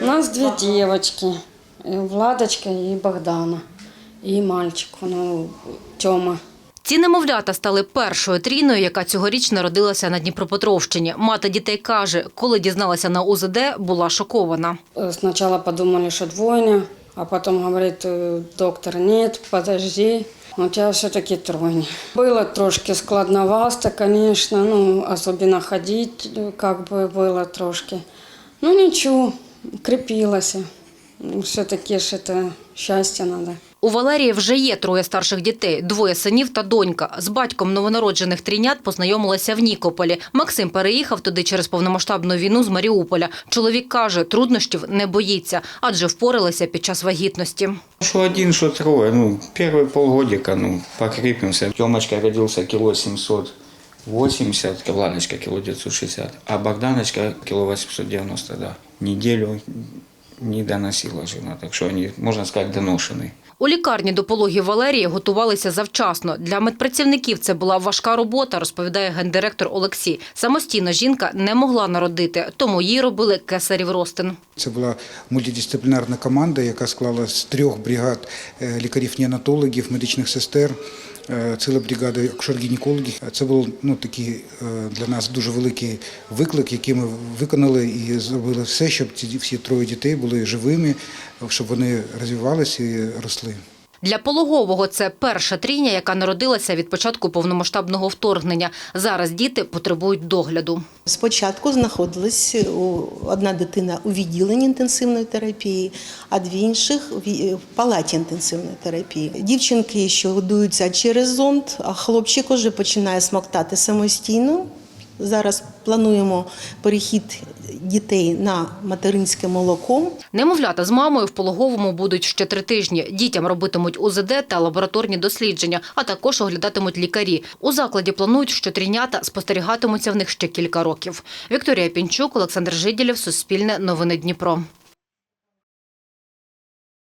У нас две девочки, э, Владочка и Богдана. И мальчик, ну, Тёма. Ці немовлята стали першою трійною, яка цьогоріч народилася на Дніпропетровщині. Мати дітей каже, коли дізналася на УЗД, була шокована. Э, Сначала подумали, что двойня, а потом говорит э, доктор, нет, подожди, у тебя все-таки тройня. Было трошки складновато, конечно, ну, особенно ходить, э, как бы было трошки. Ну нічого, кріпілася. Все таке ж це щастя треба. У Валерії вже є троє старших дітей, двоє синів та донька. З батьком новонароджених трінят познайомилася в Нікополі. Максим переїхав туди через повномасштабну війну з Маріуполя. Чоловік каже, труднощів не боїться, адже впоралися під час вагітності. Що один, що троє. Ну перші полгодика, ну покріпимося. Тьомочка родився кіло 700. 80, Ковланочка кило 960, а Богданочка кило 890, да. Неделю не доносила жена, так що вони, можна сказати, доношені. У лікарні до пологів Валерії готувалися завчасно. Для медпрацівників це була важка робота, розповідає гендиректор Олексій. Самостійно жінка не могла народити, тому їй робили кесарів ростин. Це була мультидисциплінарна команда, яка склалася з трьох бригад е, лікарів-неонатологів, медичних сестер ціла бригада акушер-гінекологів. Це був ну, такий е, для нас дуже великий виклик, який ми виконали і зробили все, щоб ці всі троє дітей були живими, щоб вони розвивалися і росли. Для пологового це перша трійня, яка народилася від початку повномасштабного вторгнення. Зараз діти потребують догляду. Спочатку знаходилась одна дитина у відділенні інтенсивної терапії, а дві інших в в палаті інтенсивної терапії. Дівчинки, що годуються через зонд, а хлопчик уже починає смоктати самостійно. Зараз плануємо перехід дітей на материнське молоко. Немовлята з мамою в пологовому будуть ще три тижні. Дітям робитимуть УЗД та лабораторні дослідження, а також оглядатимуть лікарі. У закладі планують, що трінята спостерігатимуться в них ще кілька років. Вікторія Пінчук, Олександр Жиділєв, Суспільне, Новини Дніпро.